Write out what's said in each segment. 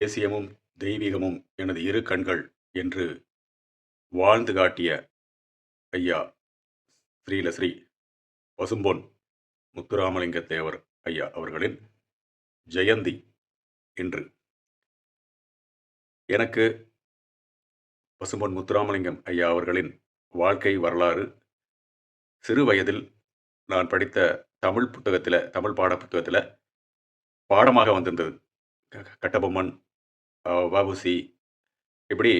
தேசியமும் தெய்வீகமும் எனது இரு கண்கள் என்று வாழ்ந்து காட்டிய ஐயா ஸ்ரீலஸ்ரீ பசும்பொன் முத்துராமலிங்க தேவர் ஐயா அவர்களின் ஜெயந்தி இன்று. எனக்கு பசும்பொன் முத்துராமலிங்கம் ஐயா அவர்களின் வாழ்க்கை வரலாறு சிறு வயதில் நான் படித்த தமிழ் புத்தகத்தில் தமிழ் பாட புத்தகத்தில் பாடமாக வந்திருந்தது. கட்டபொம்மன் வஉசி இப்படி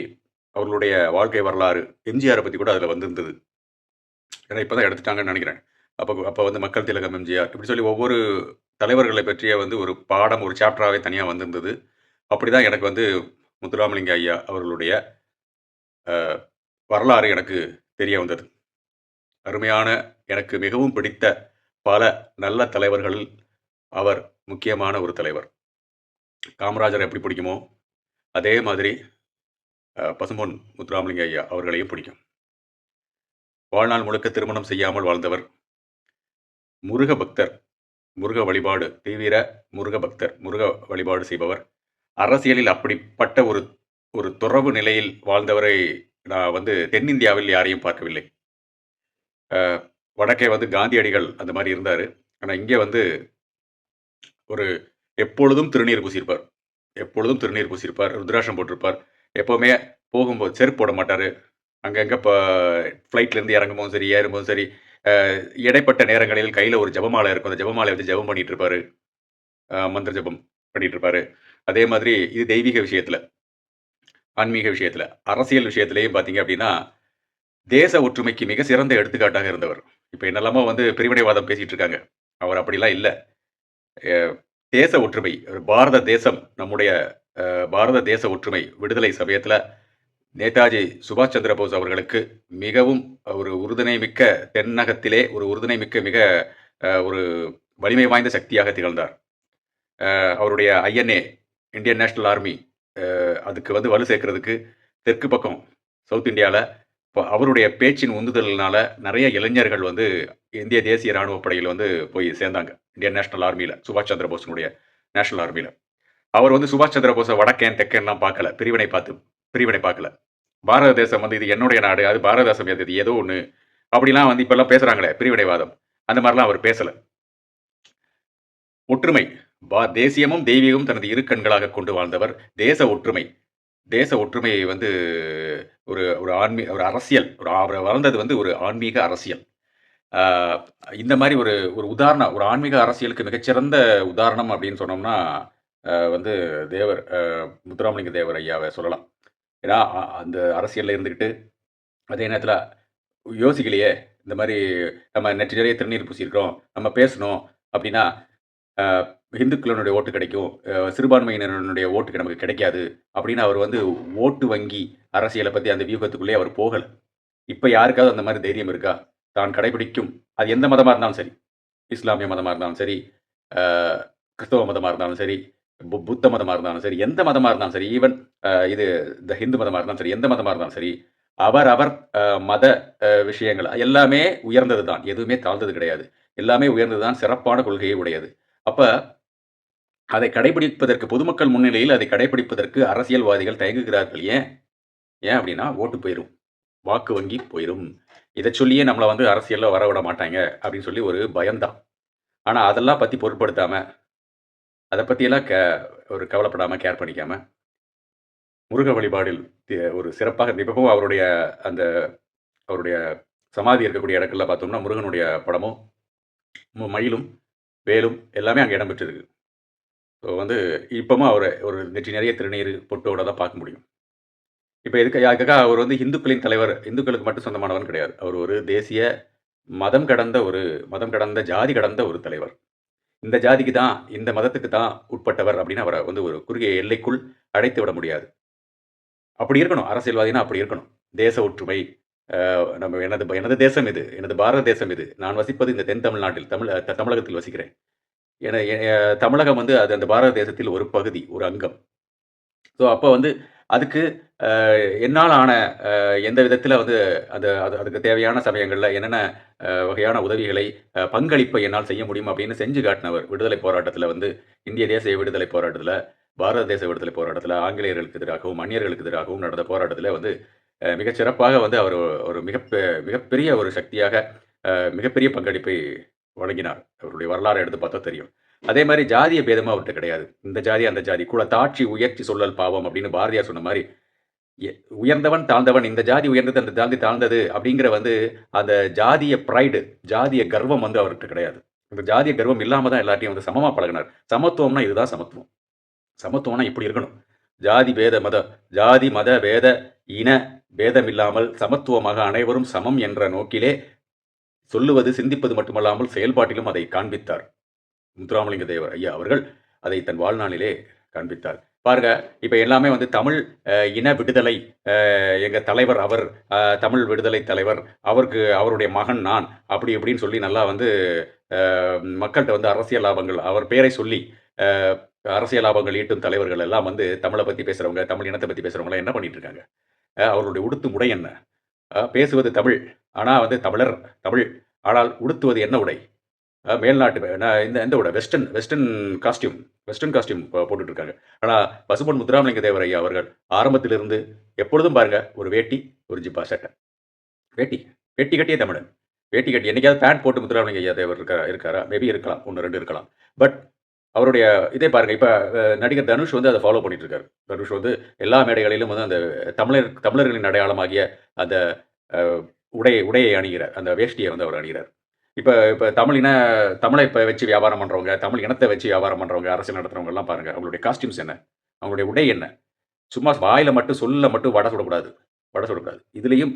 அவர்களுடைய வாழ்க்கை வரலாறு எம்ஜிஆரை பற்றி கூட அதில் வந்திருந்தது. ஏன்னா இப்போ தான் எடுத்துட்டாங்கன்னு நினைக்கிறேன். அப்போ அப்போ வந்து மக்கள் திலகம் எம்ஜிஆர் இப்படி சொல்லி ஒவ்வொரு தலைவர்களை பற்றிய வந்து ஒரு பாடம் ஒரு சாப்டராகவே தனியாக வந்திருந்தது. அப்படி தான் எனக்கு வந்து முத்துராமலிங்க ஐயா அவர்களுடைய வரலாறு எனக்கு தெரிய வந்தது. அருமையான எனக்கு மிகவும் பிடித்த பல நல்ல தலைவர்களில் அவர் முக்கியமான ஒரு தலைவர். காமராஜர் எப்படி பிடிக்குமோ அதே மாதிரி பசும்பொன் முத்துராமலிங்க ஐயா அவர்களையும் பிடிக்கும். வாழ்நாள் முழுக்க திருமணம் செய்யாமல் வாழ்ந்தவர் முருக பக்தர் முருக வழிபாடு தீவிர முருக பக்தர் முருக வழிபாடு செய்பவர். அரசியலில் அப்படிப்பட்ட ஒரு ஒரு துறவு நிலையில் வாழ்ந்தவரை நான் வந்து தென்னிந்தியாவில் யாரையும் பார்க்கவில்லை. வடக்கே வந்து காந்தியடிகள் அந்த மாதிரி இருந்தார். ஆனால் இங்கே வந்து ஒரு எப்பொழுதும் திருநீர் பூசியிருப்பார். எப்பொழுதும் திருநீர் பூசியிருப்பார் ருத்ராஷம் போட்டிருப்பார். எப்போவுமே போகும்போது செருப்பு போட மாட்டார். அங்கங்கே இப்போ ஃப்ளைட்லேருந்து இறங்கும்போதும் சரி ஏறும்போதும் சரி இடைப்பட்ட நேரங்களில் கையில் ஒரு ஜெபமாலை இருக்கும். அந்த ஜபமாலை வச்சு ஜெபம் பண்ணிட்டு இருப்பாரு மந்திர ஜெபம் பண்ணிட்டு அதே மாதிரி இது தெய்வீக விஷயத்தில் ஆன்மீக விஷயத்தில் அரசியல் விஷயத்துலேயும் பார்த்தீங்க அப்படின்னா தேச ஒற்றுமைக்கு மிக சிறந்த எடுத்துக்காட்டாக இருந்தவர். இப்போ என்னெல்லாமோ வந்து பிரிவினைவாதம் பேசிகிட்டு இருக்காங்க அவர் அப்படிலாம் இல்லை. தேச ஒற்றுமை ஒரு பாரத தேசம் நம்முடைய பாரத தேச ஒற்றுமை விடுதலை சமயத்தில் நேதாஜி சுபாஷ் சந்திர போஸ் அவர்களுக்கு மிகவும் ஒரு உறுதுணை மிக்க தென்னகத்திலே ஒரு உறுதுணை மிக்க மிக ஒரு வலிமை வாய்ந்த சக்தியாக திகழ்ந்தார். அவருடைய ஐஎன்ஏ இந்தியன் நேஷனல் ஆர்மி அதுக்கு வந்து வலு சேர்க்கறதுக்கு தெற்கு பக்கம் சவுத் இந்தியாவில் இப்போ அவருடைய பேச்சின் உந்துதல்னால நிறைய இளைஞர்கள் வந்து இந்திய தேசிய இராணுவ படையில் வந்து போய் சேர்ந்தாங்க. இந்தியன் நேஷனல் ஆர்மியில் சுபாஷ் சந்திர போஸினுடைய நேஷனல் ஆர்மியில். அவர் வந்து சுபாஷ் சந்திர போஸை வடக்கேன் தெக்கேன்லாம் பார்க்கல. பிரிவினை பார்த்து பிரிவினை பார்க்கல. பாரத தேசம் வந்து இது என்னுடைய நாடு அது பாரத தேசம் எது இது ஏதோ ஒன்று அப்படிலாம் வந்து இப்போல்லாம் பேசுகிறாங்களே பிரிவினைவாதம். அந்த மாதிரிலாம் அவர் பேசலை. ஒற்றுமை. பா தேசியமும் தெய்வீகமும் தனது இரு கண்களாக கொண்டு வாழ்ந்தவர். தேச ஒற்றுமை. தேச ஒற்றுமையை வந்து ஒரு ஒரு ஆன்மீ ஒரு அரசியல் ஒரு அவர் வளர்ந்தது வந்து ஒரு ஆன்மீக அரசியல். இந்த மாதிரி ஒரு ஒரு உதாரணம் ஒரு ஆன்மீக அரசியலுக்கு மிகச்சிறந்த உதாரணம் அப்படின்னு சொன்னோம்னா வந்து தேவர் முத்துராமலிங்க தேவர் ஐயாவை சொல்லலாம். ஏன்னா அ- அந்த அரசியலில் இருந்துக்கிட்டு அதே நேரத்தில் யோசிக்கலையே இந்த மாதிரி நம்ம நெற்றி நிறைய திருநீர் பூசியிருக்கிறோம் நம்ம பேசணும் அப்படின்னா இந்துக்களினுடைய ஓட்டு கிடைக்கும் சிறுபான்மையினருடைய ஓட்டுக்கு நமக்கு கிடைக்காது அப்படின்னு அவர் வந்து ஓட்டு வங்கி அரசியலை பற்றி அந்த வியூகத்துக்குள்ளே அவர் போகலை. இப்போ யாருக்காவது அந்த மாதிரி தைரியம் இருக்கா? தான் கடைபிடிக்கும். அது எந்த மதமாக இருந்தாலும் சரி. இஸ்லாமிய மதமாக இருந்தாலும் சரி கிறிஸ்தவ மதமாக இருந்தாலும் சரி புத்த மதமாக இருந்தாலும் சரி எந்த மதமாக இருந்தாலும் சரி ஈவன் இது இந்த ஹிந்து மதமாக இருந்தாலும் சரி எந்த மதமாக இருந்தாலும் சரி அவர் அவர் மத விஷயங்கள் எல்லாமே உயர்ந்தது தான் எதுவுமே தாழ்ந்தது கிடையாது. எல்லாமே உயர்ந்தது தான் சிறப்பான கொள்கையை உடையது. அப்போ அதை கடைபிடிப்பதற்கு பொதுமக்கள் முன்னிலையில் அதை கடைபிடிப்பதற்கு அரசியல்வாதிகள் தயங்குகிறார்கள். ஏன்? ஏன் அப்படின்னா ஓட்டு போயிடும் வாக்கு வங்கி போயிடும் இதை சொல்லியே நம்மளை வந்து அரசியலில் வர விட மாட்டாங்க அப்படின்னு சொல்லி ஒரு பயம்தான். ஆனால் அதெல்லாம் பற்றி பொருட்படுத்தாமல் அதை பற்றியெல்லாம் க ஒரு கவலைப்படாமல் கேர் பண்ணிக்காம முருக வழிபாடில் ஒரு சிறப்பாக இப்பவும் அவருடைய அந்த அவருடைய சமாதி இருக்கக்கூடிய இடங்கள்ல பார்த்தோம்னா முருகனுடைய படமும் மயிலும் வேலும் எல்லாமே அங்கே இடம் பெற்றிருக்கு. ஸோ வந்து இப்போமா அவர் ஒரு நெற்றி நிறைய திருநீர் பொட்டோட தான் பார்க்க முடியும். இப்போ எதுக்கு யாருக்காக அவர் வந்து இந்துக்களின் தலைவர் இந்துக்களுக்கு மட்டும் சொந்தமானவன் கிடையாது. அவர் ஒரு தேசிய மதம் கடந்த ஒரு மதம் கடந்த ஜாதி கடந்த ஒரு தலைவர். இந்த ஜாதிக்கு தான் இந்த மதத்துக்கு தான் உட்பட்டவர் அப்படின்னு அவரை வந்து ஒரு குறுகிய எல்லைக்குள் அடைத்து விட முடியாது. அப்படி இருக்கணும். அரசியல்வாதினா அப்படி இருக்கணும். தேச ஒற்றுமை நம்ம எனது எனது தேசம் இது எனது பாரத தேசம் இது. நான் வசிப்பது இந்த தென் தமிழ்நாட்டில் தமிழ் தமிழகத்தில் வசிக்கிறேன். என தமிழகம் வந்து அது அந்த பாரத தேசத்தில் ஒரு பகுதி ஒரு அங்கம் ஸோ அப்போ வந்து அதுக்கு என்னால் ஆன எந்த விதத்தில் வந்து அது அது அதுக்கு தேவையான சமயங்களில் என்னென்ன வகையான உதவிகளை, பங்களிப்பை என்னால் செய்ய முடியும் அப்படின்னு செஞ்சு காட்டினவர். விடுதலை போராட்டத்தில் வந்து இந்திய தேசிய விடுதலை போராட்டத்தில் பாரத தேச விடுதலை போராட்டத்தில் ஆங்கிலேயர்களுக்கு எதிராகவும், அந்நியர்களுக்கு எதிராகவும் நடந்த போராட்டத்தில் வந்து மிகச்சிறப்பாக சிறப்பாக வந்து அவர் ஒரு மிகப்பெ மிகப்பெரிய ஒரு சக்தியாக மிகப்பெரிய பங்களிப்பை வழங்கினார். அவருடைய வரலாறு எடுத்து பார்த்தா தெரியும். அதே மாதிரி ஜாதிய பேதமாக அவர்கிட்ட கிடையாது. இந்த ஜாதி, அந்த ஜாதி, குலத்தாட்சி உயர்ச்சி சொல்லல் பாவம் அப்படின்னு பாரதியார் சொன்ன மாதிரி எ உயர்ந்தவன், தாழ்ந்தவன், இந்த ஜாதி உயர்ந்தது, அந்த ஜாதி தாழ்ந்தது அப்படிங்கிற வந்து அந்த ஜாதிய ப்ரைடு ஜாதிய கர்வம் வந்து அவர்கிட்ட கிடையாது. இந்த ஜாதிய கர்வம் இல்லாமல் தான் எல்லாத்தையும் வந்து சமமாக பழகுனார். சமத்துவம்னா இதுதான் சமத்துவம். சமத்துவம்னா இப்படி இருக்கணும். ஜாதி பேத மத ஜாதி, மத, வேத இன பேதமில்லாமல் சமத்துவமாக அனைவரும் சமம் என்ற நோக்கிலே சொல்லுவது, சிந்திப்பது மட்டுமல்லாமல் செயல்பாட்டிலும் அதை காண்பித்தார். முத்துராமலிங்க தேவர் ஐயா அவர்கள் அதை தன் வாழ்நாளிலே காண்பித்தார். பாருங்க, இப்போ எல்லாமே வந்து தமிழ் இன விடுதலை எங்கள் தலைவர் அவர், தமிழ் விடுதலை தலைவர், அவருக்கு அவருடைய மகன் நான், அப்படி இப்படின்னு சொல்லி நல்லா வந்து மக்கள்கிட்ட வந்து அரசியல் லாபங்கள் அவர் பேரை சொல்லி அரசியல் லாபங்கள் ஈட்டும் தலைவர்கள் எல்லாம் வந்து தமிழை பற்றி பேசுறவங்க, தமிழ் இனத்தை பற்றி பேசுகிறவங்களாம் என்ன பண்ணிட்டு இருக்காங்க? அவர்களுடைய உடுத்து முடை என்ன? பேசுவது தமிழ். ஆனால் வந்து தமிழர், தமிழ். ஆனால் உடுத்துவது என்ன உடை? மேல்நாட்டு இந்த இந்த உடை western western costume western costume போ போட்டுட்டு இருக்காங்க. ஆனால் பசும்பொன் முத்துராமலிங்க தேவர் ஐயா அவர்கள் ஆரம்பத்திலிருந்து எப்பொழுதும் பாருங்க, ஒரு வேட்டி, ஒரு ஜிப்பா சட்டை. வேட்டி. வேட்டி கட்டிய தமிழன். வேட்டி கட்டி என்னைக்காவது பேண்ட் போட்டு முத்துராமலிங்க ஐயா தேவர் இருக்கா இருக்காரா? மேபி இருக்கலாம். 1, 2 இருக்கலாம். பட் அவருடைய இதே பாருங்க, இப்போ நடிகர் தனுஷ் வந்து அதை ஃபாலோ பண்ணிட்டு இருக்காரு. தனுஷ் வந்து எல்லா மேடைகளிலும் வந்து அந்த தமிழர் தமிழர்களின் அடையாளமாகிய அந்த உடையை உடை உடையை அணிகிறார். அந்த வேஷ்டியை வந்து அவர் அணிகிறார். இப்போ இப்போ தமிழ் இன தமிழை இப்போ வச்சு வியாபாரம் பண்ணுறவங்க தமிழ் இனத்தை வச்சு வியாபாரம் பண்ணுறவங்க அரசியல் நடத்துகிறவங்கலாம் பாருங்கள் அவங்களுடைய காஸ்டியூம்ஸ் என்ன? அவங்களுடைய உடை என்ன? சும்மா வாயில் மட்டும் சொல்ல மட்டும் வடை சுடக்கூடாது. வடை சுடக்கூடாது. இதுலேயும்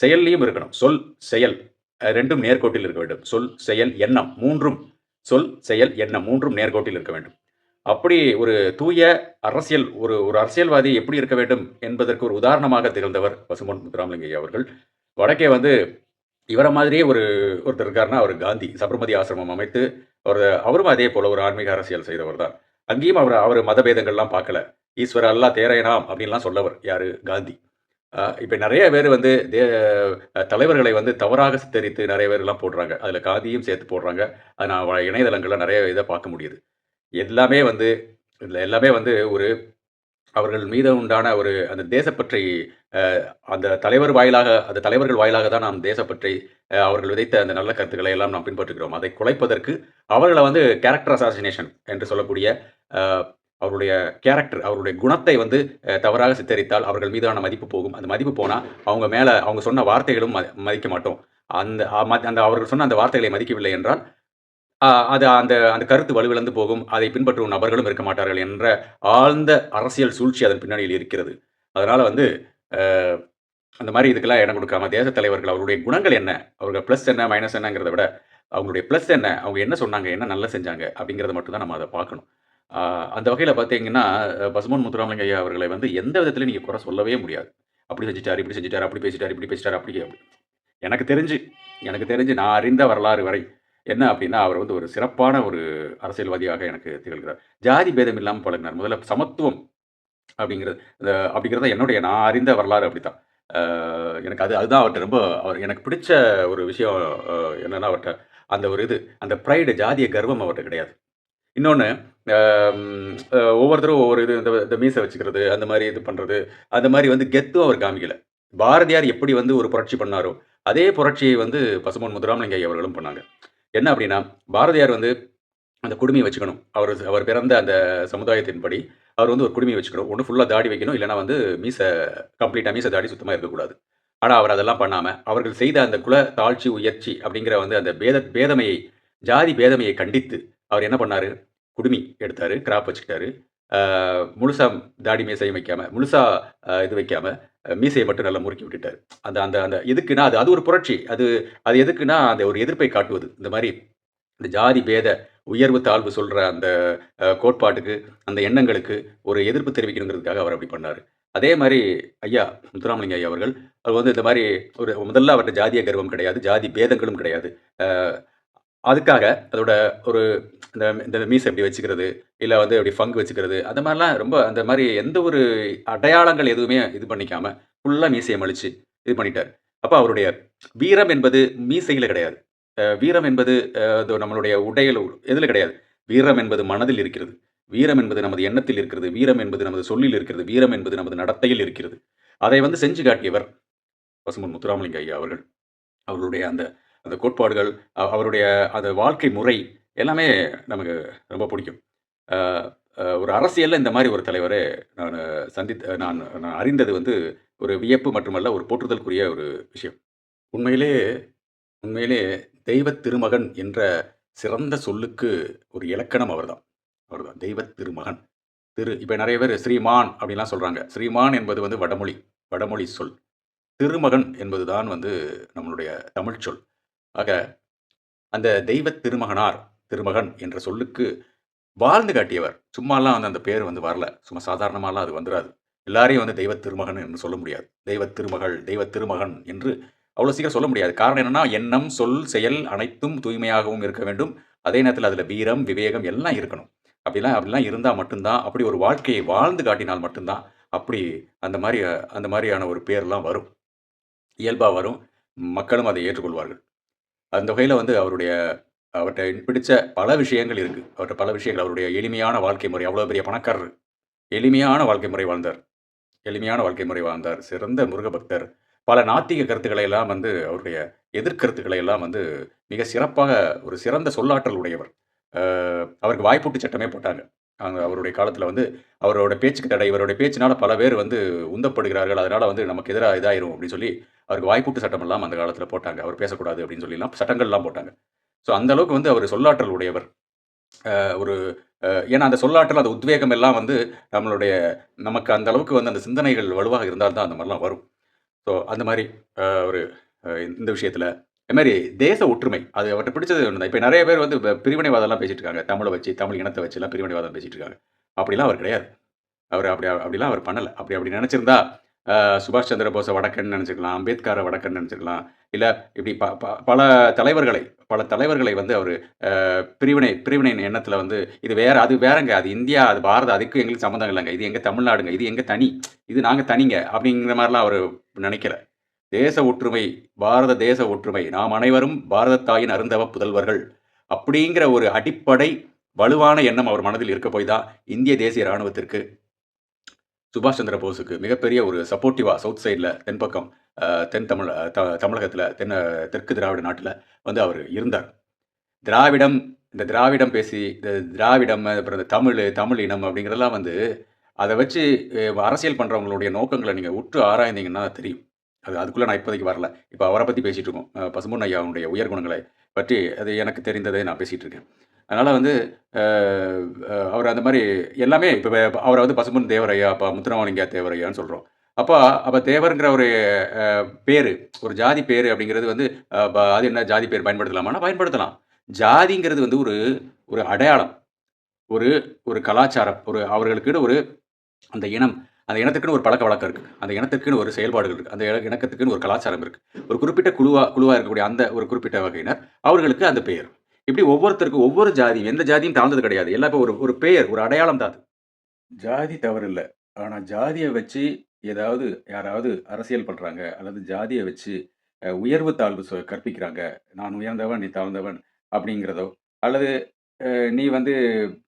செயல்லையும் இருக்கணும். சொல், செயல் ரெண்டும் நேர்கோட்டில் இருக்க வேண்டும். சொல், செயல், எண்ணம் மூன்றும் சொல், செயல், எண்ணம் மூன்றும் நேர்கோட்டில் இருக்க வேண்டும். அப்படி ஒரு தூய அரசியல் ஒரு ஒரு அரசியல்வாதி எப்படி இருக்க வேண்டும் என்பதற்கு ஒரு உதாரணமாக திகழ்ந்தவர் பசும்பொன் முத்துராமலிங்கையா அவர்கள். வடக்கே வந்து இவரை மாதிரியே ஒரு ஒருத்தர் இருக்காருன்னா, அவர் காந்தி. சபர்மதி ஆசிரமம் அமைத்து அவர் அவரும் அதே போல ஒரு ஆன்மீக அரசியல் செய்தவர் தான். அங்கேயும் அவர் அவர் மதபேதங்கள்லாம் பார்க்கல. ஈஸ்வர அல்லா தேரையனாம் அப்படின்லாம் சொல்லவர் யாரு? காந்தி. இப்போ நிறைய பேர் வந்து தே தலைவர்களை வந்து தவறாக சித்தரித்து நிறைய பேர்லாம் போடுறாங்க. அதில் காதியும் சேர்த்து போடுறாங்க. அத நான் வ நிறைய இதை பார்க்க முடியுது. எல்லாமே வந்து இதில் எல்லாமே வந்து ஒரு அவர்கள் மீது உண்டான ஒரு அந்த தேசப்பற்றை அந்த தலைவர் வாயிலாக அந்த தலைவர்கள் வாயிலாக தான் நாம் தேசப்பற்றை அவர்கள் விதைத்த அந்த நல்ல கருத்துக்களை எல்லாம் நாம் பின்பற்றுகிறோம். அதை குலைப்பதற்கு அவர்களை வந்து கேரக்டர் அசாசினேஷன் என்று சொல்லக்கூடிய அவருடைய கேரக்டர், அவருடைய குணத்தை வந்து தவறாக சித்தரித்தால் அவர்கள் மீதான மதிப்பு போகும். அந்த மதிப்பு போனால் அவங்க மேலே அவங்க சொன்ன வார்த்தைகளும் ம மதிக்க மாட்டோம். அந்த மத் அந்த அவர்கள் சொன்ன அந்த வார்த்தைகளை மதிக்கவில்லை என்றால், அது அந்த அந்த கருத்து வலுவிழந்து போகும். அதை பின்பற்றும் நபர்களும் இருக்க மாட்டார்கள் என்ற ஆழ்ந்த அரசியல் சூழ்ச்சி அதன் பின்னணியில் இருக்கிறது. அதனால் வந்து அந்த மாதிரி இதுக்கெல்லாம் இடம் கொடுக்காம, தேச தலைவர்கள் அவருடைய குணங்கள் என்ன? அவர்கள் ப்ளஸ் என்ன, மைனஸ் என்னங்கிறத விட, அவங்களுடைய ப்ளஸ் என்ன? அவங்க என்ன சொன்னாங்க? என்ன நல்லா செஞ்சாங்க? அப்படிங்கிறத மட்டும் தான் நம்ம அதை பார்க்கணும். அந்த வகையில் பார்த்தீங்கன்னா, பசும்பொன் முத்துராமலிங்க ஐயா அவர்களை வந்து எந்த விதத்திலயும் நீங்கள் குறை சொல்லவே முடியாது. அப்படி செஞ்சிட்டார் இப்படி செஞ்சிட்டார் அப்படி பேசிட்டார் இப்படி பேசிட்டாரு, அப்படி அப்படி. எனக்கு தெரிஞ்சு எனக்கு தெரிஞ்சு நான் அறிந்த வரலாறு வரை என்ன அப்படின்னா, அவர் வந்து ஒரு சிறப்பான ஒரு அரசியல்வாதியாக எனக்கு திகழ்கிறார். ஜாதி பேதம் இல்லாமல் பழகினார் முதல்ல சமத்துவம் அப்படிங்கிறது அப்படிங்கிறத அப்படிங்கிறது என்னுடைய நான் அறிந்த வரலாறு அப்படித்தான். எனக்கு அது அதுதான் அவர்கிட்ட ரொம்ப அவர் எனக்கு பிடிச்ச ஒரு விஷயம் என்னென்னா அவர்கிட்ட அந்த ஒரு இது, அந்த ப்ரைடு ஜாதிய கர்வம் அவர்கிட்ட கிடையாது. இன்னொன்று ஒவ்வொருத்தரும் ஒவ்வொரு இது இந்த இந்த மீசை வச்சுக்கிறது, அந்த மாதிரி இது பண்ணுறது அந்த மாதிரி வந்து கெத்தும் அவர் காமிக்கல. பாரதியார் எப்படி வந்து ஒரு புரட்சி பண்ணாரோ, அதே புரட்சியை வந்து பசும்பொன் முத்துராமலிங்க ஐயா அவர்களும் பண்ணாங்க. என்ன அப்படின்னா, பாரதியார் வந்து அந்த குடுமையை வச்சுக்கணும். அவர் அவர் பிறந்த அந்த சமுதாயத்தின்படி, அவர் வந்து ஒரு குடுமையை வச்சுக்கணும். ஒன்று ஃபுல்லாக தாடி வைக்கணும். இல்லைன்னா வந்து மீசை கம்ப்ளீட்டாக மீசை, தாடி சுத்தமாக இருக்கக்கூடாது. ஆனால் அவர் அதெல்லாம் பண்ணாமல் அவர்கள் செய்த அந்த குல தாழ்ச்சி, உயர்ச்சி அப்படிங்கிற வந்து அந்த பேத பேதமையை ஜாதி பேதமையை கண்டித்து, அவர் என்ன பண்ணாரு? குடுமி எடுத்தாரு. கிராப் வச்சுக்கிட்டாரு. முழுசா தாடி மீசையும் வைக்காம, முழுசா இது வைக்காம, மீசையை மட்டும் நல்லா முறுக்கி விட்டுட்டார் அந்த அந்த அந்த எதுக்குன்னா, அது அது ஒரு புரட்சி. அது அது எதுக்குன்னா, அந்த ஒரு எதிர்ப்பை காட்டுவது. இந்த மாதிரி இந்த ஜாதி பேத உயர்வு, தாழ்வு சொல்ற அந்த கோட்பாட்டுக்கு, அந்த எண்ணங்களுக்கு ஒரு எதிர்ப்பு தெரிவிக்கணுங்கிறதுக்காக அவர் அப்படி பண்ணார் அதே மாதிரி ஐயா முத்துராமலிங்க ஐயா அவர்கள், அவர் வந்து இந்த மாதிரி ஒரு முதல்ல அவர்ட்ட ஜாதிய கர்வம் கிடையாது. ஜாதி பேதங்களும் கிடையாது. அதுக்காக அதோட ஒரு இந்த இந்த மீசை இப்படி வச்சுக்கிறது, இல்லை வந்து எப்படி ஃபங்கு வச்சுக்கிறது, அந்த மாதிரிலாம் ரொம்ப அந்த மாதிரி எந்த ஒரு அடையாளங்கள் எதுவுமே இது பண்ணிக்காம, ஃபுல்லாக மீசையை மலிச்சு இது பண்ணிட்டார் அப்போ அவருடைய வீரம் என்பது மீசையில் கிடையாது. வீரம் என்பது நம்மளுடைய உடையில் எதில் கிடையாது. வீரம் என்பது மனதில் இருக்கிறது. வீரம் என்பது நமது எண்ணத்தில் இருக்கிறது. வீரம் என்பது நமது சொல்லில் இருக்கிறது. வீரம் என்பது நமது நடத்தையில் இருக்கிறது. அதை வந்து செஞ்சு காட்டியவர் பசுமன் முத்துராமலிங்க ஐயா அவர்கள். அவர்களுடைய அந்த அந்த கோட்பாடுகள், அவருடைய அந்த வாழ்க்கை முறை எல்லாமே நமக்கு ரொம்ப பிடிக்கும். ஒரு அரசியலில் இந்த மாதிரி ஒரு தலைவரை நான் சந்தித்த நான் நான் அறிந்தது வந்து ஒரு வியப்பு மட்டுமல்ல, ஒரு போற்றுதலுக்குரிய ஒரு விஷயம். உண்மையிலே உண்மையிலே தெய்வத் திருமகன் என்ற சிறந்த சொல்லுக்கு ஒரு இலக்கணம் அவர்தான். அவர்தான். தெய்வத் திருமகன். திரு இப்போ நிறைய பேர் ஸ்ரீமான் அப்படின்லாம் சொல்கிறாங்க ஸ்ரீமான் என்பது வந்து வடமொழி வடமொழி சொல். திருமகன் என்பது தான் வந்து நம்மளுடைய தமிழ் சொல். ஆக அந்த தெய்வத் திருமகனார், திருமகன் என்ற சொல்லுக்கு வாழ்ந்து காட்டியவர். சும்மாலாம் வந்து அந்த பேர் வந்து வரல. சும்மா சாதாரணமாலாம் அது வந்துடாது எல்லாரையும் வந்து தெய்வத் திருமகன் என்று சொல்ல முடியாது. தெய்வத் திருமகள், தெய்வத் திருமகன் என்று அவ்வளோ சீக்கிரம் சொல்ல முடியாது. காரணம் என்னென்னா எண்ணம், சொல், செயல் அனைத்தும் தூய்மையாகவும் இருக்க வேண்டும். அதே நேரத்தில் அதில் வீரம், விவேகம் எல்லாம் இருக்கணும். அப்படிலாம் அப்படிலாம் இருந்தால் மட்டும்தான் அப்படி ஒரு வாழ்க்கையை வாழ்ந்து காட்டினால் மட்டும்தான் அப்படி அந்த மாதிரி அந்த மாதிரியான ஒரு பேர்லாம் வரும். இயல்பாக வரும். மக்களும் அதை ஏற்றுக்கொள்வார்கள். அந்த வகையில் வந்து அவருடைய அவர்கிட்ட பிடிச்ச பல விஷயங்கள் இருக்குது அவர்கிட்ட பல விஷயங்கள் அவருடைய எளிமையான வாழ்க்கை முறை. அவ்வளோ பெரிய பணக்காரர் எளிமையான வாழ்க்கை முறை வாழ்ந்தார். எளிமையான வாழ்க்கை முறை வாழ்ந்தார். சிறந்த முருகபக்தர் பல நாத்திக கருத்துக்களை எல்லாம் வந்து அவருடைய எதிர்கருத்துக்களை எல்லாம் வந்து மிக சிறப்பாக ஒரு சிறந்த சொல்லாற்றல் உடையவர். அவருக்கு வாய்ப்பூட்டு சட்டமே போட்டாங்க. அங்க அவருடைய காலத்துல வந்து அவரோட பேச்சுக்கு தடை, இவருடைய பேச்சினால பல பேர் வந்து உந்தப்படுகிறார்கள். அதனால வந்து நமக்கு எதிரா இதாயிரும் அப்படின்னு சொல்லி, அவருக்கு வாய்ப்புட்டு சட்டம் எல்லாம் அந்த காலத்துல போட்டாங்க. அவர் பேசக்கூடாது அப்படின்னு சொல்லிலாம் சட்டங்கள்லாம் போட்டாங்க. ஸோ அந்த அளவுக்கு வந்து அவர் சொல்லாற்றல் உடையவர். அ ஒரு அ ஏன்னா அந்த சொல்லாற்றல், அந்த உத்வேகம் எல்லாம் வந்து நம்மளுடைய நமக்கு அந்த அளவுக்கு வந்து அந்த சிந்தனைகள் வலுவாக இருந்தால் தான் அந்த மாரிலாம் வரும். ஸோ அந்த மாரி அ ஒரு இந்த விஷயத்தில் அது மாதிரி தேச ஒற்றுமை. அது அவர்ட்ட பிடிச்சது ஒன்று தான். இப்போ நிறைய பேர் வந்து பிரிவினைவாதம்லாம் பேசிட்டு இருக்காங்க. தமிழை வச்சு, தமிழ் இனத்தை வச்சுலாம் பிரிவினைவாதம் பேசிட்டு இருக்காங்க. அப்படிலாம் அவர் கிடையாது. அவர் அப்படி அப்படிலாம் அவர் பண்ணலை அப்படி அப்படி நினச்சிருந்தா சுபாஷ் சந்திர போஸ வடக்கன்னு நெனச்சுக்கலாம். அம்பேத்கர வடக்கன்னு நினச்சிக்கலாம் இல்லை இப்படி ப ப பல தலைவர்களை பல தலைவர்களை வந்து அவர் பிரிவினை பிரிவினை எண்ணத்தில் வந்து இது வேற அது வேறங்க. அது இந்தியா, அது பாரதம் அதுக்கும் எங்களுக்கு சம்மந்தம் இல்லைங்க இது எங்கள் தமிழ்நாடுங்க. இது எங்கள் தனி. இது நாங்கள் தனிங்க. அப்படிங்கிற மாதிரிலாம் அவர் நெனைக்கல. தேச ஒற்றுமை, பாரத தேச ஒற்றுமை. நாம் அனைவரும் பாரதத்தாயின் அருந்தவ புதல்வர்கள். அப்படிங்கிற ஒரு அடிப்படை வலுவான எண்ணம் அவர் மனதில் இருக்க போய் தான், இந்திய தேசிய ராணுவத்திற்கு சுபாஷ் சந்திர போஸுக்கு மிகப்பெரிய ஒரு சப்போர்ட்டிவாக சவுத் சைடில் தென்பக்கம் தென் தமிழ் த தமிழகத்தில் தென் தெற்கு திராவிட நாட்டில் வந்து அவர் இருந்தார். திராவிடம் இந்த திராவிடம் பேசி, இந்த திராவிடம், அப்புறம் இந்த தமிழ் தமிழ் இனம் அப்படிங்கிறதெல்லாம் வந்து, அதை வச்சு அரசியல் பண்ணுறவங்களுடைய நோக்கங்களை நீங்கள் உற்று ஆராய்ந்தீங்கன்னா தெரியும். அது அதுக்குள்ளே நான் இப்போதைக்கு வரல. இப்போ அவரை பற்றி பேசிகிட்டு இருக்கோம். பசும்பொன் ஐயாவுடைய உயர் குணங்களை பற்றி அது எனக்கு தெரிந்ததை நான் பேசிகிட்டு இருக்கேன். அதனால் வந்து அவர் அந்த மாதிரி எல்லாமே இப்போ அவரை வந்து பசும்பொன் தேவரையா ஐயா, அப்ப தேவரையான்னு சொல்கிறோம் அப்போ அப்போ தேவருங்கிற தேவர்ங்கிற ஒரு பேர் ஒரு ஜாதி பேர் அப்படிங்கிறது வந்து ப அது என்ன ஜாதி பேர் பயன்படுத்தலாமான்னா பயன்படுத்தலாம். ஜாதிங்கிறது வந்து ஒரு ஒரு அடையாளம். ஒரு ஒரு கலாச்சாரம். ஒரு அவர்களுக்குன்னு ஒரு அந்த இனம், அந்த இனத்துக்குன்னு ஒரு பழக்க வழக்கம் இருக்குது அந்த இனத்துக்குன்னு ஒரு செயல்பாடுகள் இருக்குது அந்த இணக்கத்துக்குன்னு ஒரு கலாச்சாரம் இருக்குது ஒரு குறிப்பிட்ட குழுவா குழுவாக இருக்கக்கூடிய அந்த ஒரு குறிப்பிட்ட வகையினர், அவர்களுக்கு அந்த பெயர். இப்படி ஒவ்வொருத்தருக்கும் ஒவ்வொரு ஜாதியும் எந்த ஜாதியும் தாழ்ந்தது கிடையாது. எல்லாம் இப்போ ஒரு ஒரு பெயர், ஒரு அடையாளம் தான் அது. ஜாதி இல்லை ஆனால் ஜாதியை வச்சு ஏதாவது யாராவது அரசியல் பண்ணுறாங்க அல்லது ஜாதியை வச்சு உயர்வு தாழ்வு சொ கற்பிக்கிறாங்க. நான் உயர்ந்தவன், நீ தாழ்ந்தவன் அப்படிங்கிறதோ, அல்லது அ நீ வந்து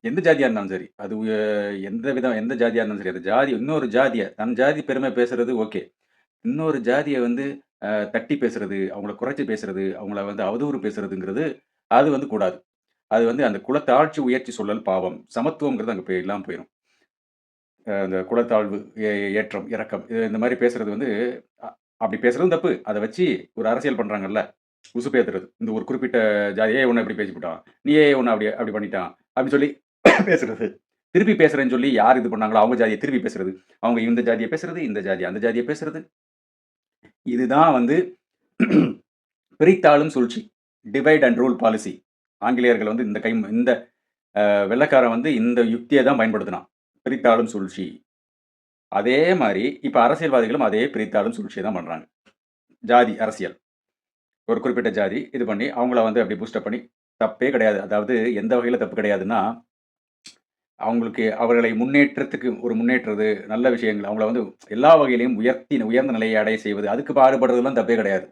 எந்த ஜாதியா இருந்தாலும் சரி, அது எந்த விதம் எந்த ஜாதியா இருந்தாலும் சரி, அந்த ஜாதி இன்னொரு ஜாதிய தன் ஜாதி பெருமை பேசுறது ஓகே. இன்னொரு ஜாதிய வந்து அ தட்டி பேசுறது, அவங்கள குறைச்சு பேசுறது, அவங்கள வந்து அவதூறு பேசுறதுங்கிறது, அது வந்து கூடாது. அது வந்து அந்த குலத்தாழ்ச்சி, உயர்ச்சி சொல்லல் பாவம். சமத்துவம்ங்கிறது அங்க போய் இல்லாம போயிரும். அ அந்த குலத்தாழ்வு, ஏ ஏற்றம், இறக்கம் இது இந்த மாரி பேசுறது வந்து அ அப்படி பேசுறதும் தப்பு. அத வச்சு ஒரு அரசியல் பண்றாங்கல்ல, உசுப்பேத்துறது. இந்த ஒரு குறிப்பிட்ட ஜாதியே ஒன்று இப்படி பேசிப்புட்டான். நீ ஏ ஒன்று அப்படி அப்படி பண்ணிட்டான்" அப்படின்னு சொல்லி பேசுறது. திருப்பி பேசுறேன்னு சொல்லி யார் இது பண்ணாங்களோ அவங்க ஜாதியை திருப்பி பேசுறது. அவங்க இந்த ஜாதியை பேசுறது, இந்த ஜாதி அந்த ஜாதியை பேசுறது. இதுதான் வந்து பிரித்தாளும் சூழ்ச்சி. Divide and rule policy. ஆங்கிலேயர்கள் வந்து இந்த கை இந்த வெள்ளக்காரன் வெள்ளைக்காரன் வந்து இந்த யுக்தியை தான் பயன்படுத்தினான். பிரித்தாளும் சூழ்ச்சி. அதே மாதிரி இப்போ அரசியல்வாதிகளும் அதே பிரித்தாளும் சூழ்ச்சியை தான் பண்ணுறாங்க ஜாதி அரசியல். ஒரு குறிப்பிட்ட ஜாதி இது பண்ணி, அவங்கள வந்து அப்படி பூஸ்டப் பண்ணி தப்பே கிடையாது. அதாவது எந்த வகையில் தப்பு கிடையாதுன்னா, அவங்களுக்கு அவர்களை முன்னேற்றத்துக்கு ஒரு முன்னேற்றது, நல்ல விஷயங்கள் அவங்கள வந்து எல்லா வகையிலையும் உயர்த்தி உயர்ந்த நிலையை அடைய செய்வது, அதுக்கு பாடுபடுறதுலாம் தப்பே கிடையாது.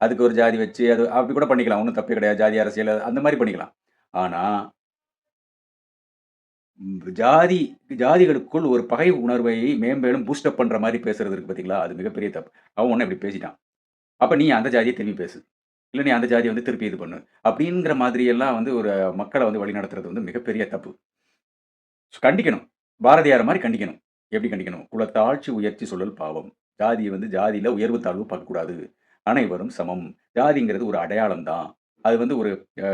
அதுக்கு ஒரு ஜாதி வச்சு அது அப்படி கூட பண்ணிக்கலாம். ஒன்றும் தப்பே கிடையாது. ஜாதி அரசியல் அந்த மாதிரி பண்ணிக்கலாம். ஆனால் ஜாதி ஜாதிகளுக்குள் ஒரு பகை உணர்வை மேம்பேலும் பூஸ்ட் அப் மாதிரி மாரி பேசுறது இருக்கு பார்த்தீங்களா? அது மிகப்பெரிய தப்பு. அவன் ஒன்று இப்படி பேசிட்டான். அப்போ நீ அந்த ஜாதியை திரும்பி பேசு. இல்லை நீ அந்த ஜாதியை வந்து திருப்பி இது பண்ணு. அப்படிங்கிற மாதிரியெல்லாம் வந்து ஒரு மக்களை வந்து வழிநடத்துறது வந்து மிகப்பெரிய தப்பு. கண்டிக்கணும். பாரதியார் மாதிரி கண்டிக்கணும். எப்படி கண்டிக்கணும்? "குலத்தாழ்ச்சி உயர்ச்சி சொல்லல் பாவம்." ஜாதியை வந்து ஜாதியில் உயர்வு தாழ்வு பார்க்கக்கூடாது. அனைவரும் சமம். ஜாதிங்கிறது ஒரு அடையாளம் தான். அது வந்து ஒரு அ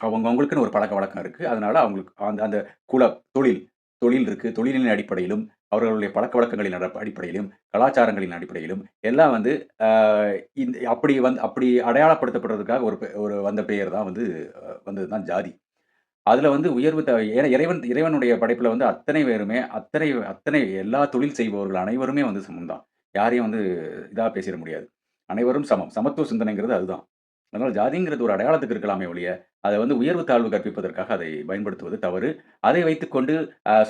அவங்க அவங்களுக்குன்னு ஒரு இருக்குது இருக்கு. அதனால அவங்களுக்கு அந்த அந்த குல தொழில் தொழில் இருக்குது தொழிலின் அடிப்படையிலும், அவர்களுடைய பழக்கவழக்கங்களின் வழக்கங்களின் அடிப்படையிலும், கலாச்சாரங்களின் அடிப்படையிலும் எல்லாம் வந்து இந்த அப்படி வந்து அப்படி அடையாளப்படுத்தப்படுறதுக்காக ஒரு பெ ஒரு வந்த பெயர் தான் வந்து வந்தது தான் ஜாதி. அதில் வந்து உயர்வு த ஏன்னா இறைவன் இறைவனுடைய படைப்பில் வந்து அத்தனை பேருமே அத்தனை அத்தனை எல்லா தொழில் செய்பவர்கள் அனைவருமே வந்து சமம் தான். யாரையும் வந்து இதாக பேசிட முடியாது. அனைவரும் சமம். சமத்துவ சிந்தனைங்கிறது அதுதான். அதனால் ஜாதிங்கிறது ஒரு அடையாளத்துக்கு இருக்கலாமே ஒழிய, அதை வந்து உயர்வு தாழ்வு கற்பிப்பதற்காக அதை பயன்படுத்துவது தவறு. அதை வைத்துக்கொண்டு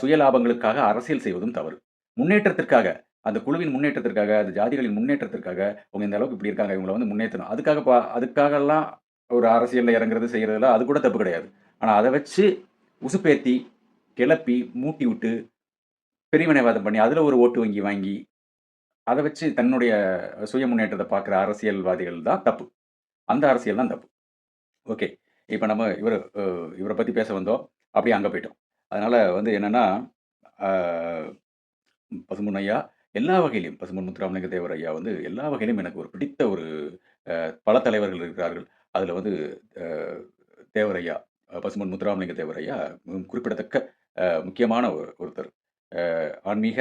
சுய லாபங்களுக்காக அரசியல் செய்வதும் தவறு. முன்னேற்றத்திற்காக, அந்த குழுவின் முன்னேற்றத்திற்காக, அந்த ஜாதிகளின் முன்னேற்றத்திற்காக, அவங்க இந்த அளவுக்கு இப்படி இருக்காங்க. இவங்களை வந்து முன்னேற்றணும் அதுக்காக பா அதுக்காகலாம் ஒரு அரசியலில் இறங்குறது, செய்கிறதுலாம் அது கூட தப்பு கிடையாது. ஆனால் அதை வச்சு உசுப்பேத்தி, கிளப்பி, மூட்டி விட்டு, பிரிவினைவாதம் பண்ணி, அதில் ஒரு ஓட்டு வங்கி வாங்கி, அதை வச்சு தன்னுடைய சுய முன்னேற்றத்தை பார்க்குற அரசியல்வாதிகள் தான் தப்பு. அந்த அரசியல் தான் தப்பு. ஓகே. இப்போ நம்ம இவர் இவரை பற்றி பேச வந்தோம். அப்படியே அங்கே போயிட்டோம். அதனால் வந்து என்னென்னா ஆ ஐயா எல்லா வகையிலும் பசுமன் முத்துராமலிங்க தேவர் ஐயா வந்து எல்லா வகையிலும் எனக்கு ஒரு பிடித்த ஒரு பல தலைவர்கள் இருக்கிறார்கள். அதில் வந்து தேவர் ஐயா, பசுமன் முத்துராமலிங்க தேவர் ஐயா மிகவும் குறிப்பிடத்தக்க முக்கியமான ஒரு ஒருத்தர். ஆன்மீக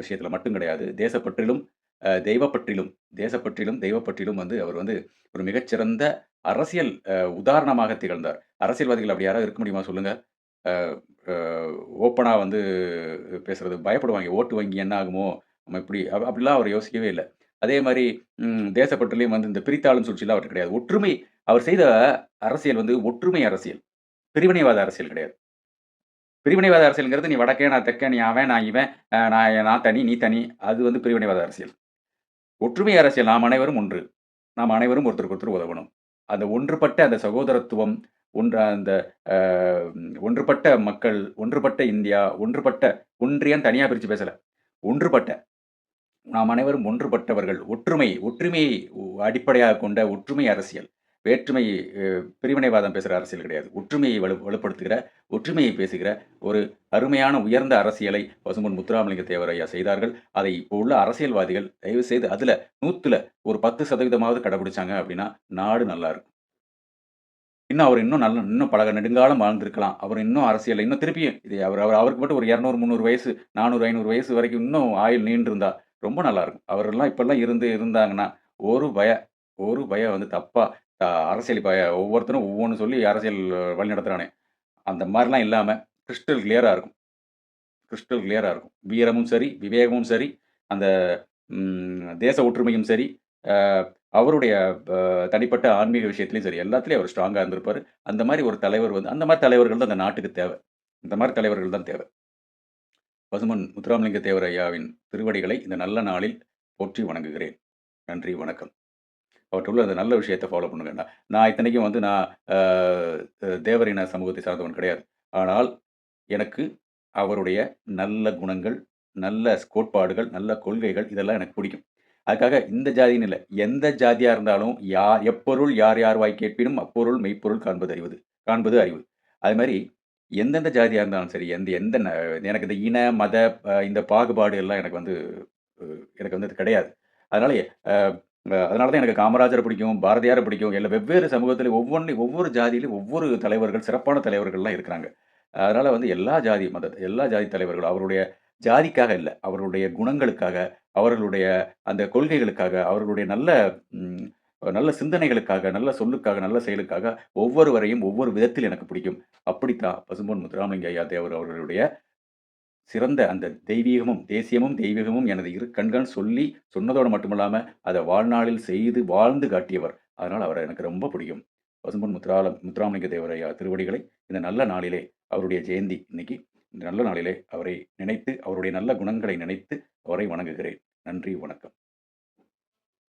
விஷயத்தில் மட்டும் கிடையாது. தேசப்பற்றிலும், தெய்வப்பற்றிலும் தேசப்பற்றிலும், தெய்வப்பற்றிலும் வந்து அவர் வந்து ஒரு மிகச்சிறந்த அரசியல் உதாரணமாக திகழ்ந்தார். அரசியல்வாதிகள் அப்படி யாராவது இருக்க முடியுமா சொல்லுங்க? ஓப்பனாக வந்து பேசுறது பயப்படுவாங்க. ஓட்டு வங்கி என்ன ஆகுமோ? நம்ம இப்படி அப்படிலாம் அவர் யோசிக்கவே இல்லை அதே மாதிரி ம் வந்து இந்த பிரித்தாளும் சூழ்ச்சிலாம் அவர் கிடையாது. ஒற்றுமை அவர் செய்த அரசியல் வந்து ஒற்றுமை அரசியல். பிரிவினைவாத அரசியல் கிடையாது. பிரிவினைவாத அரசியல்ங்கிறது நீ வடக்கே நான் தெற்கே நீ அவன், நான் இவன், நான் நான் தனி, நீ தனி. அது வந்து பிரிவினைவாத அரசியல். ஒற்றுமை அரசியல் நாம் அனைவரும் ஒன்று. நாம் அனைவரும் ஒருத்தருக்கு ஒருத்தர் உதவணும். அந்த ஒன்றுபட்ட அந்த சகோதரத்துவம், ஒன்று அந்த ஒன்றுபட்ட மக்கள், ஒன்றுபட்ட இந்தியா, ஒன்றுபட்ட ஒன்றியம் தனியாக பிரித்து பேசலை ஒன்றுபட்ட நாம் அனைவரும் ஒன்றுபட்டவர்கள். ஒற்றுமை ஒற்றுமையை அடிப்படையாக கொண்ட ஒற்றுமை அரசியல். வேற்றுமை பிரிவினைவாதம் பேசுகிற அரசியல் கிடையாது. ஒற்றுமையை வலு வலுப்படுத்துகிற, ஒற்றுமையை பேசுகிற ஒரு அருமையான உயர்ந்த அரசியலை பசும்பொன் முத்துராமலிங்க தேவர் ஐயா செய்தார்கள். அதை இப்போ உள்ள அரசியல்வாதிகள் தயவு செய்து அதில் நூற்றுல ஒரு 10% கடைபிடிச்சாங்க அப்படின்னா, நாடு நல்லா இருக்கும். இன்னும் அவர் இன்னும் நல்ல இன்னும் பல நெடுங்காலம் வாழ்ந்திருக்கலாம். அவர் இன்னும் அரசியலில் இன்னும் திருப்பியும் இது அவர் அவர் அவருக்கு மட்டும் ஒரு 200, 300 வயசு, நானூறு ஐநூறு வயசு வரைக்கும் இன்னும் ஆயுள் நீண்டிருந்தா ரொம்ப நல்லாயிருக்கும் அவரெல்லாம் இப்பெல்லாம் இருந்து இருந்தாங்கன்னா, ஒரு பய ஒரு பயம் வந்து தப்பாக அரசியல் இப்போ ஒவ்வொருத்தரும் ஒவ்வொன்று சொல்லி அரசியல் வழி நடத்துகிறானே அந்த மாதிரிலாம் இல்லாமல் கிறிஸ்டல் கிளியராக இருக்கும். கிறிஸ்டல் கிளியராக இருக்கும். வீரமும் சரி, விவேகமும் சரி, அந்த தேச ஒற்றுமையும் சரி, அவருடைய தனிப்பட்ட ஆன்மீக விஷயத்துலையும் சரி, எல்லாத்துலேயும் அவர் ஸ்ட்ராங்காக இருந்திருப்பார் அந்த மாதிரி ஒரு தலைவர் வந்து அந்த மாதிரி தலைவர்கள் தான் அந்த நாட்டுக்கு தேவை இந்த மாதிரி தலைவர்கள் தான் தேவை பசுமன் முத்துராமலிங்க தேவர் ஐயாவின் திருவடிகளை இந்த நல்ல நாளில் போற்றி வணங்குகிறேன். நன்றி, வணக்கம். அவர்ட்ட உள்ள அந்த நல்ல விஷயத்தை ஃபாலோ பண்ணுங்கண்ணா நான் இத்தனைக்கும் வந்து நான் தேவரின சமூகத்தை சார்ந்தவன் கிடையாது. ஆனால் எனக்கு அவருடைய நல்ல குணங்கள், நல்ல கோட்பாடுகள், நல்ல கொள்கைகள் இதெல்லாம் எனக்கு பிடிக்கும். அதுக்காக இந்த ஜாதின்னு இல்லை எந்த ஜாதியாக இருந்தாலும் யார் எப்பொருள் யார் யார் வாய் கேட்பினும் அப்பொருள் மெய்ப்பொருள் காண்பது அறிவது காண்பது அறிவு. அது மாதிரி எந்தெந்த ஜாதியாக இருந்தாலும் சரி, எந்த எந்த எனக்கு இந்த இன, மத இந்த பாகுபாடு எல்லாம் எனக்கு வந்து எனக்கு வந்து அது கிடையாது. அதனால அதனால தான் எனக்கு காமராஜரை பிடிக்கும், பாரதியாரை பிடிக்கும். எல்லா வெவ்வேறு சமூகத்திலையும் ஒவ்வொன்லயும் ஒவ்வொரு ஜாதியிலையும் ஒவ்வொரு தலைவர்கள், சிறப்பான தலைவர்கள்லாம் இருக்கிறாங்க. அதனால் வந்து எல்லா ஜாதி மத எல்லா ஜாதி தலைவர்களும் அவருடைய ஜாதிக்காக இல்லை அவர்களுடைய குணங்களுக்காக, அவர்களுடைய அந்த கொள்கைகளுக்காக, அவர்களுடைய நல்ல நல்ல சிந்தனைகளுக்காக, நல்ல சொல்லுக்காக, நல்ல செயலுக்காக ஒவ்வொருவரையும் ஒவ்வொரு விதத்தில் எனக்கு பிடிக்கும். அப்படித்தான் பசும்பொன் முத்துராமலிங்க ஐயா தேவர் அவர்களுடைய சிறந்த அந்த தெய்வீகமும், தேசியமும், தெய்வீகமும் எனது இரு கண்கள் சொல்லி சொன்னதோடு மட்டுமில்லாமல் அதை வாழ்நாளில் செய்து வாழ்ந்து காட்டியவர். அதனால் அவரை எனக்கு ரொம்ப பிடிக்கும். பசும்பொன் முத்துரால முத்துராமலிங்க தேவரையா திருவடிகளை இந்த நல்ல நாளிலே அவருடைய ஜெயந்தி இன்னைக்கு இந்த நல்ல நாளிலே அவரை நினைத்து அவருடைய நல்ல குணங்களை நினைத்து அவரை வணங்குகிறேன் நன்றி வணக்கம்